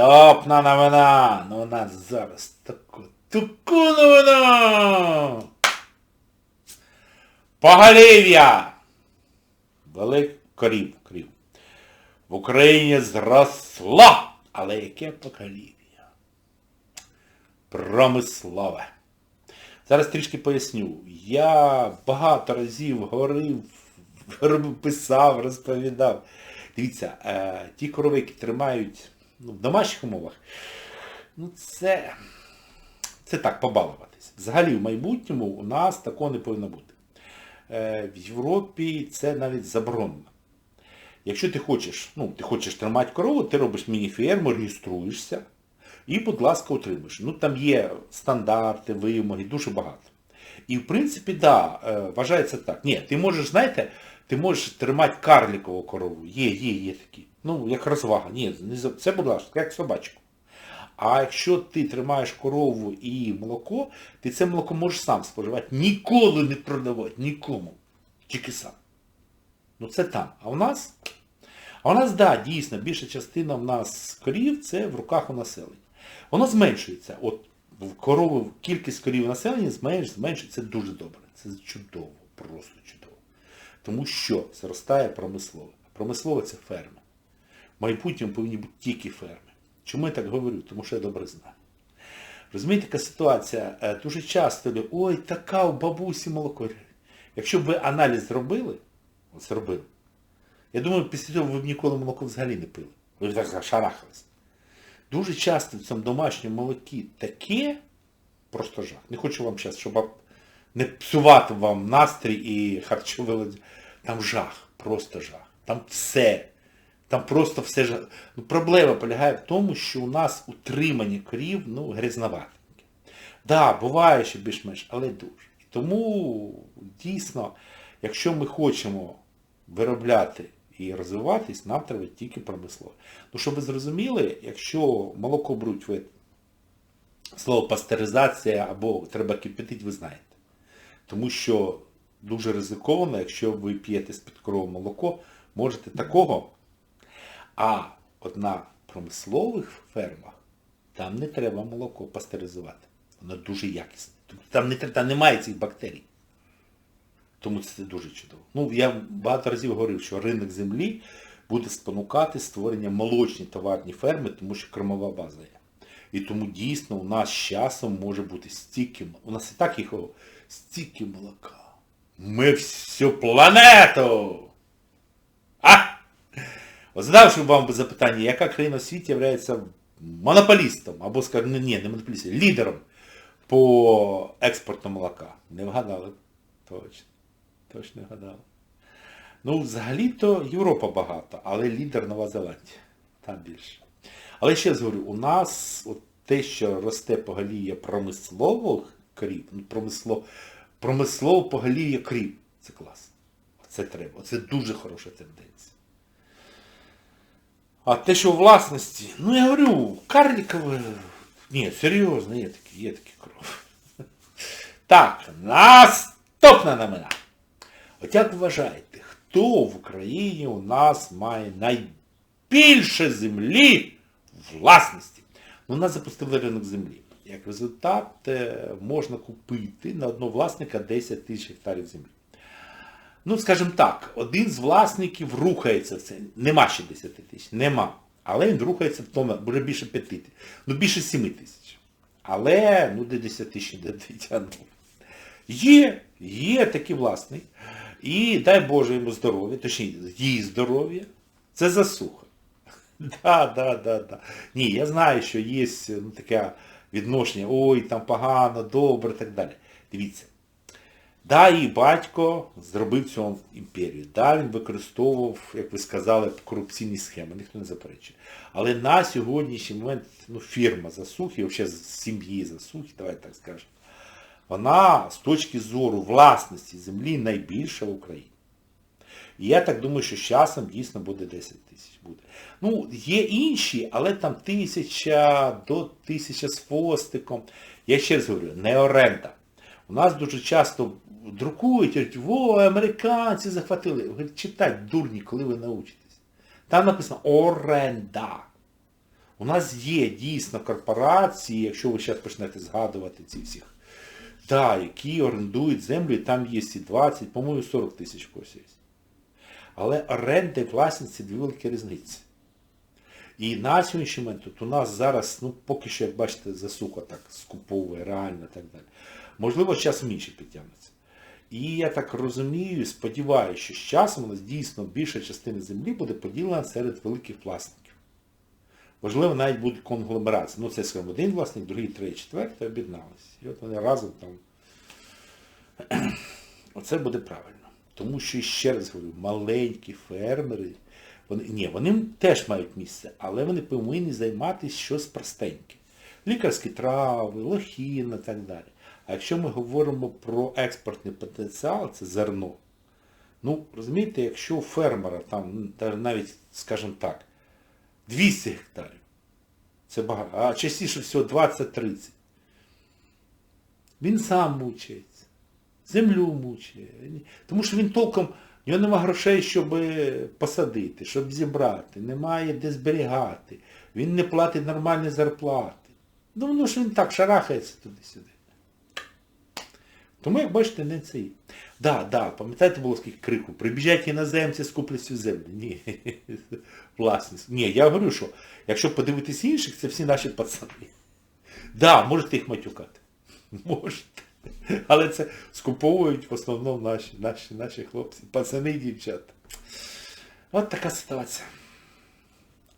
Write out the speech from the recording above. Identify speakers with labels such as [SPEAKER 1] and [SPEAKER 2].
[SPEAKER 1] Топна новина! Ну у нас зараз таку, таку новину! Поголів'я! Велик корів, корів. В Україні зросло! Але яке поголів'я? Промислове. Зараз трішки поясню. Я багато разів говорив, писав, розповідав. Дивіться, е, ті корови, які тримають ну, в домашніх умовах, ну це, це так, побалуватись. Взагалі в майбутньому у нас такого не повинно бути. Е, в Європі це навіть заборонено. Якщо ти хочеш, ну, ти хочеш тримати корову, ти робиш міні-ферму, реєструєшся і, будь ласка, отримуєш. Ну там є стандарти, вимоги, дуже багато. І в принципі, да, е, вважається так. Ні, ти можеш, знаєте, ти можеш тримати карлікову корову. Є, є, є такі. Ну, як розвага. Ні, це, будь ласка, як собачку. А якщо ти тримаєш корову і молоко, ти це молоко можеш сам споживати. Ніколи не продавати, нікому. Тільки сам. Ну це там. А у нас? А у нас, да, дійсно, більша частина в нас корів це в руках у населення. Воно зменшується. От корови кількість корів населення зменш, зменшується. Це дуже добре. Це чудово, просто чудово. Тому що зростає промислове. Промислове це ферми. Майбутньому повинні бути тільки ферми. Чому я так говорю? Тому що я добре знаю. Розумієте, яка ситуація? Е, Дуже часто ой, така у бабусі молоко. Якщо б ви аналіз зробили, от зробили, я думаю, після цього ви б ніколи молоко взагалі не пили. Ви б так шарахались. Дуже часто в цьому домашньому молокі таке, просто жах. Не хочу вам зараз, щоб не псувати вам настрій і харчове. Там жах, просто жах. Там все. Там просто все жах. Ну, проблема полягає в тому, що у нас утримання корів, ну, грязноватеньке. Да, буває ще більш-менш, але дуже. І тому дійсно, якщо ми хочемо виробляти і розвиватись, нам треба тільки промислово. Ну, щоб ви зрозуміли, якщо молоко беруть ви слово пастеризація або треба кипятити, ви знаєте. Тому що дуже ризиковано, якщо ви п'єте з-під корови молоко, можете такого. А от на промислових фермах там не треба молоко пастеризувати. Воно дуже якісне. Тобто Там, не, там немає цих бактерій. Тому це дуже чудово. Ну, я багато разів говорив, що ринок землі буде спонукати створення молочні товарні ферми, тому що кормова база є. І тому дійсно у нас з часом може бути стільки, м- у нас і так їх стільки молока. Ми всю планету! Задавши вам запитання, яка країна в світі є монополістом, або, скажімо, ні, не монополістом, лідером по експорту молока? Не вгадали. Точно. Точно не вгадали. Ну, взагалі-то Європа багата, але лідер Нова Зеландія. Там більше. Але ще раз говорю, у нас от те, що росте поголів'я промислових корів, ну, промисло, промислово поголів'я крів, це клас. Це треба. Це дуже хороша тенденція. А те, що власності, ну я говорю, карлікове, ні, серйозно, є такі, є такі кров. Так, наступна новина. От як вважаєте, хто в Україні у нас має найбільше землі власності? Ну, у нас запустили ринок землі. Як результат, е, можна купити на одного власника 10 тисяч гектарів землі. Ну, скажімо так, один з власників рухається в це. Нема ще 10 тисяч, нема. Але він рухається в тому, буде більше 5 тисяч. Ну, більше 7 тисяч. Але, ну, до 10 тисяч не дотягнув. Є, є такий власник. І дай Боже йому здоров'я, точніше, їй здоров'я. Це засуха. Да, да, да, да. Ні, я знаю, що є ну, таке відношення, ой, там погано, добре так далі. Дивіться. Да, її батько зробив цю імперію. Да, він використовував, як ви сказали, корупційні схеми, ніхто не заперечує. Але на сьогоднішній момент ну, фірма засухи, взагалі з сім'ї засухи, давайте так скажемо, вона з точки зору власності землі найбільша в Україні. І я так думаю, що з часом дійсно буде 10 тисяч. Буде. Ну, є інші, але там тисяча до тисяча з хвостиком. Я ще раз говорю, не оренда. У нас дуже часто друкують, кажуть, во, американці захватили. Ви говорите, читайте, дурні, коли ви научитесь. Там написано оренда. У нас є дійсно корпорації, якщо ви зараз почнете згадувати ці всіх, да, які орендують землю, і там є і 20, по-моєму, 40 тисяч когось є. Але оренда і власність дві великі різниці. І на сьогоднішній момент тут у нас зараз, ну поки що, як бачите, засуха так скуповує, реально і так далі. Можливо, з часом інше підтягнеться. І я так розумію, сподіваюся, що з часом у нас дійсно більша частина землі буде поділена серед великих власників. Можливо, навіть буде конгломерація. Ну, це скажімо, один власник, другий, третій, четвертий об'єдналися. І от вони разом там. Оце буде правильно. Тому що, ще раз говорю, маленькі фермери, вони, ні, вони теж мають місце, але вони повинні займатися щось простеньке. Лікарські трави, лохіна і так далі. А якщо ми говоримо про експортний потенціал, це зерно. Ну, розумієте, якщо у фермера там навіть, скажімо так, 200 гектарів, це багато, а частіше всього 20-30. Він сам мучається, землю мучає. Тому що він толком, в нього нема грошей, щоб посадити, щоб зібрати, немає де зберігати. Він не платить нормальні зарплати. Ну, ну ж він так шарахається туди-сюди. Тому, як бачите, не цей. Да, да, пам'ятаєте, було скільки крику, прибіжать іноземці, скуплять всю землю. Ні, власність. Ні, я говорю, що якщо подивитись інших, це всі наші пацани. Да, можете їх матюкати. Можете. Але це скуповують в основному наші, наші, наші хлопці, пацани і дівчата. От така ситуація.